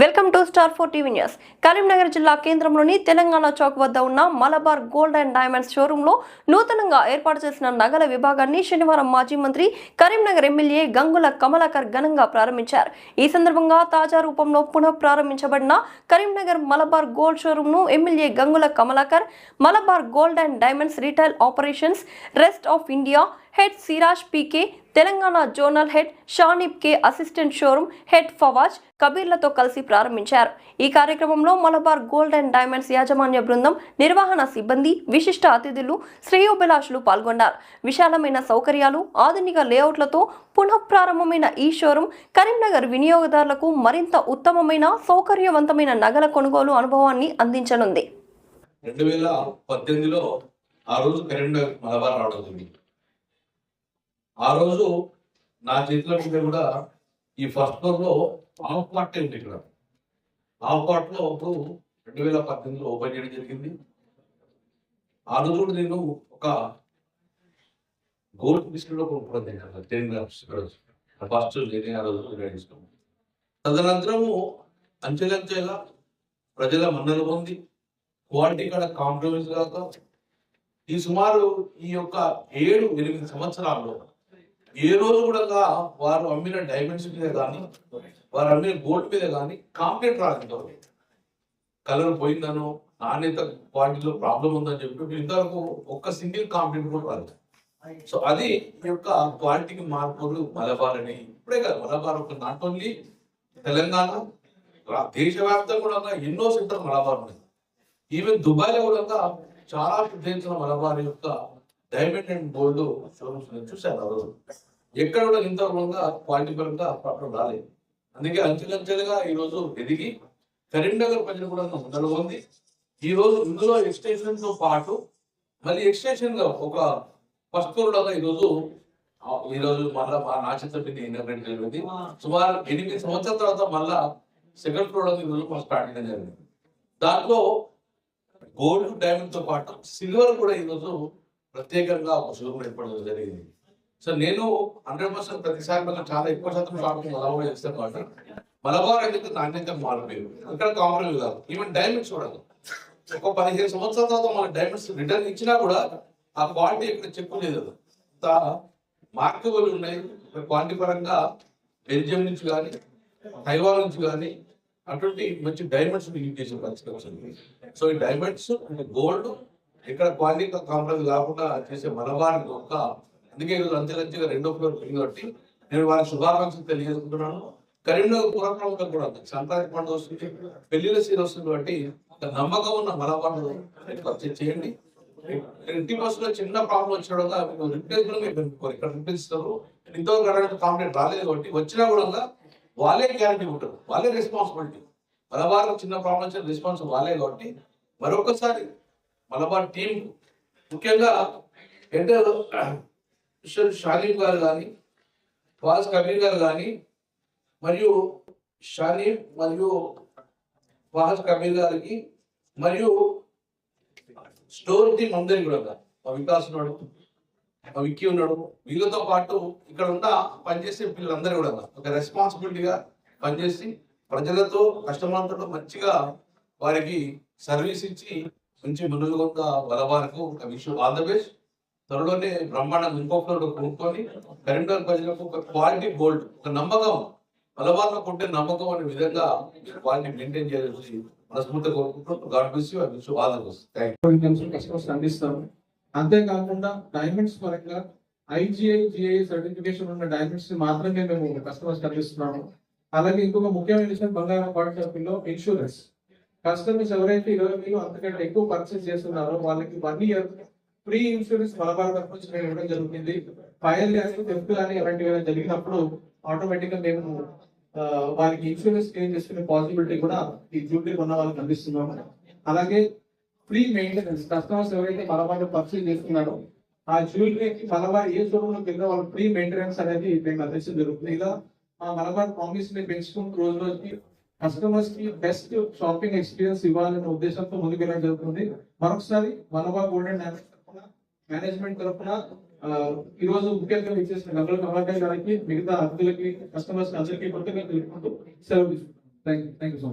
Welcome to Star four TV news. Karimnagar జిల్లా కేంద్రంలోని తెలంగాణ చౌక్ వద్ద ఉన్న మలబార్ గోల్డ్ అండ్ డైమండ్స్ షోరూంలో నూతనంగా ఏర్పాటు చేసిన నగల విభాగాన్ని శనివారం మాజీ మంత్రి కరీంనగర్ ఎమ్మెల్యే గంగుల కమలాకర్ ఘనంగా ప్రారంభించారు. ఈ సందర్భంగా తాజా రూపంలో పునః ప్రారంభించబడిన Karimnagar Malabar gold షోరూంను MLA Gangula Kamalakar Malabar gold and diamonds retail operations rest of India head Siraj PK Telangana zonal head Shanib K assistant showroom head Fawaz కబీర్లతో కలిసి ప్రారంభించారు. ఈ కార్యక్రమంలో మలబార్ గోల్డ్ అండ్ డైమండ్స్ యాజమాన్య బృందం నిర్వహణ సిబ్బంది విశిష్ట అతిథులు శ్రేయోభిలాషులు పాల్గొన్నారు. విశాలమైన సౌకర్యాలు ఆధునిక లేఅవుట్లతో పునఃప్రారంభమైన ఈ షోరూమ్ కరీంనగర్ వినియోగదారులకు మరింత ఉత్తమమైన సౌకర్యవంతమైన నగల కొనుగోలు అనుభవాన్ని అందించనుంది. రెండు వేల పద్దెనిమిదిలో ఆ రోజు కరీంనగర్ మలబార్ రావడం జరిగింది. ఆ రోజు నా చేతిలో ఉంటే కూడా ఈ ఫస్ట్ ఫ్లోర్లో హాఫ్ పార్ట్ ఉంది ఇక్కడ. హాఫ్ పార్ట్లో ఇప్పుడు రెండు వేల పద్దెనిమిదిలో ఓపెన్ చేయడం జరిగింది. ఆ రోజు కూడా నేను ఒక గోల్డ్ బిస్కెట్లో కొనుక్కోవడం టెన్ గ్రామ్స్ ఇక్కడ. ఫస్ట్ నేను ఆ రోజు తీసుకున్నాను తదనంతరము అంచెలంచెలా ప్రజల మన్నలు పొంది క్వాలిటీ కూడా కాంప్రమైజ్ కాక ఈ సుమారు ఈ యొక్క ఏడు ఎనిమిది సంవత్సరాల్లో ఏ రోజు కూడా వారు అమ్మిన డైమండ్స్ మీద కానీ వారు అమ్మిన గోల్డ్ మీద కానీ కాంప్లైంట్ రాలేదు కలర్ పోయిందనో నాణ్యత క్వాలిటీలో ప్రాబ్లం ఉందని చెప్పి ఇంతవరకు ఒక్క సింగిల్ కాంప్లైంట్ కూడా రాలేదు. సో అది ఈ యొక్క క్వాలిటీకి మార్పులు మలబార్ అని ఇప్పుడే కాదు మలబార్ ఒక నాట్ ఓన్లీ తెలంగాణ దేశవ్యాప్తంగా కూడా ఎన్నో సెంటర్ మలబార్ ఉన్నాయి. ఈవెన్ దుబాయ్లో కూడా చాలా పెద్ద మలబార్ యొక్క డైమండ్ అండ్ గోల్డ్ షోరూమ్స్ నేను చూశాను ఆ రోజు ఎక్కడ కూడా ఇంత రూపంగా క్వాలిటీ పరంగా ప్రాబ్లం రాలేదు. అందుకే అంచెలంచెలుగా ఈ రోజు ఎదిగి కరీంనగర్ ప్రజలు కూడా ముందర ఉంది ఈరోజు ఇందులో ఎక్స్టెన్షన్ పాటు మళ్ళీ ఎక్స్టెన్షన్ ఒక ఫస్ట్ ఫ్లోర్ ఈరోజు ఈ రోజు ఈ రోజు మా నాచిత ఇన్నోగ్రేట్ జరిగింది. సుమారు ఎనిమిది సంవత్సరాల తర్వాత మళ్ళా సెకండ్ ఫ్లోర్ ఈ రోజు మనం స్టార్ట్ చేయడం జరిగింది. దాంట్లో గోల్డ్ డైమండ్తో పాటు సిల్వర్ కూడా ఈరోజు ప్రత్యేకంగా ఒక షోరూమ్ ఏర్పడడం జరిగింది. సో నేను హండ్రెడ్ పర్సెంట్ ప్రతిసారి మనం చాలా ఎక్కువ శాతం షాపింగ్ మలబార్ చేస్తాను కాబట్టి మలబార్ ఎందుకు నాణ్యత మారిపోయింది? ఇక్కడ కాంప్రమైజ్ కాదు. ఈవెన్ డైమండ్స్ చూడదు ఒక పదిహేను సంవత్సరాల తర్వాత మన డైమండ్స్ రిటర్న్ ఇచ్చినా కూడా ఆ క్వాలిటీ ఇక్కడ చెప్పు లేదు. అంత మార్కబుల్ ఉన్నాయి. క్వాలిటీ పరంగా బెల్జియం నుంచి కానీ తైవాన్ నుంచి కానీ అటువంటి మంచి డైమండ్స్ యూజ్ చేసే పరిస్థితి సో ఈ డైమండ్స్ గోల్డ్ ఇక్కడ క్వాలిటీ కాంప్రమైజ్ కాకుండా చేసే మలబార్ గొప్ప అందుకే ఈరోజు అంచెలంచెగా రెండో ఫ్లోర్ పెరిగింది కాబట్టి నేను వారికి శుభాకాంక్షలు తెలియజేసుకుంటున్నాను. కరీంనగర్ పురక్రమంలో కూడా సంక్రాంతి పండుగ వస్తుంది పెళ్ళిళ్ళ సీన్ వస్తుంది కాబట్టి నమ్మకం ఉన్న మలబార్ పర్చేజ్ చేయండి. ఇంటి బస్సులో చిన్న ప్రాబ్లం వచ్చినా మీకు రిప్లేస్మెంట్ మీరు పెట్టుకోరు ఇక్కడ రిప్లేస్ ఇస్తారు. ఇంతవరకు అడగడానికి కాంప్లైంట్ రాలేదు కాబట్టి వచ్చినా కూడా వాళ్ళే గ్యారంటీ ఉంటారు. వాళ్ళే రెస్పాన్సిబిలిటీ మలబార్ చిన్న ప్రాబ్లం వచ్చిన రెస్పాన్స్ వాళ్ళే కాబట్టి మరొకసారి మలబార్ టీం ముఖ్యంగా అంటే మిస్టర్ షాలీం గారు కానీ ఫాజ్ కబీర్ గారు కానీ మరియు షాలీం మరియు ఫాజ్ కబీర్ గారికి మరియు స్టోర్ టీం అందరికి కూడా మా వికాస్ ఉన్నాడు మా విక్కీ ఉన్నాడు వీళ్ళతో పాటు ఇక్కడ ఉన్న పనిచేసే పిల్లలందరూ కూడా ఒక రెస్పాన్సిబిలిటీగా పనిచేసి ప్రజలతో కస్టమర్లతో మంచిగా వారికి సర్వీస్ ఇచ్చి మంచి ముందుగా వలవారకు ఒక ఆల్ ద బెస్ట్ త్వరలోనే బ్రహ్మాండం ఇంకో ఫ్లోర్ కొనుక్కొని కరీంనగర్ ప్రజలకు ఒక క్వాలిటీ గోల్డ్ ఒక నమ్మకం మలబార్లో కొంటే నమ్మకం అనే విధంగా క్వాలిటీ మెయింటైన్ చేయాల్సి మనస్ఫూర్తి కోరుకుంటూ God bless you wish all the best customers అందిస్తాము అంతేకాకుండా డైమండ్స్ పరంగా ఐజిఐ జిఐ సర్టిఫికేషన్ ఉన్న డైమండ్స్ని మాత్రమే మేము కస్టమర్స్ అందిస్తున్నాము అలాగే ఇంకొక ముఖ్యమైన విషయం బంగారం పాయింట్ ఇన్సూరెన్స్ కస్టమర్స్ ఎవరైతే ఇరవై వేలు అంతకంటే ఎక్కువ పర్చేస్ చేస్తున్నారో. వాళ్ళకి one year free insurance Malabar నుంచి మేము ఇవ్వడం జరుగుతుంది. ఫైర్ కానీ థెఫ్ట్ కానీ ఇలాంటివి ఏమైనా జరిగినప్పుడు ఆటోమేటిక్గా మేము వాళ్ళకి వారికి ఇన్సూరెన్స్ క్లెయిమ్ చేసుకునే పాసిబిలిటీ కూడా ఈ డ్యూటీ ఉన్న వాళ్ళకి అందిస్తున్నాము. అలాగే ఫ్రీ మెయింటెనెన్స్ కస్టమర్స్ ఎవరైతే మలబార్ పర్చేజ్ చేస్తున్నారో. ఆ జ్యువెలరీకి మలబార్ ఏ షోరూమ్ కింద వాళ్ళకి ఫ్రీ మెయింటెనెన్స్ అనేది మేము అందించడం జరుగుతుంది. ఇలా ఆ మలబార్ ప్రామిస్ని పెంచుకుంటూ రోజు రోజుకి కస్టమర్స్కి బెస్ట్ షాపింగ్ ఎక్స్పీరియన్స్ ఇవ్వాలనే ఉద్దేశంతో ముందుకెళ్ళడం జరుగుతుంది. మరొకసారి మలబార్ గోల్డెన్ తరఫున మేనేజ్మెంట్ తరఫున ఈ రోజు ముఖ్యంగా విచ్చేసిన గంటల కమలాకాయ గారికి మిగతా అతిథులకి కస్టమర్స్ అందరికీ కొత్తగా తెలుపుకుంటూ సెలవు తీసుకుంటాం thank you thank you so much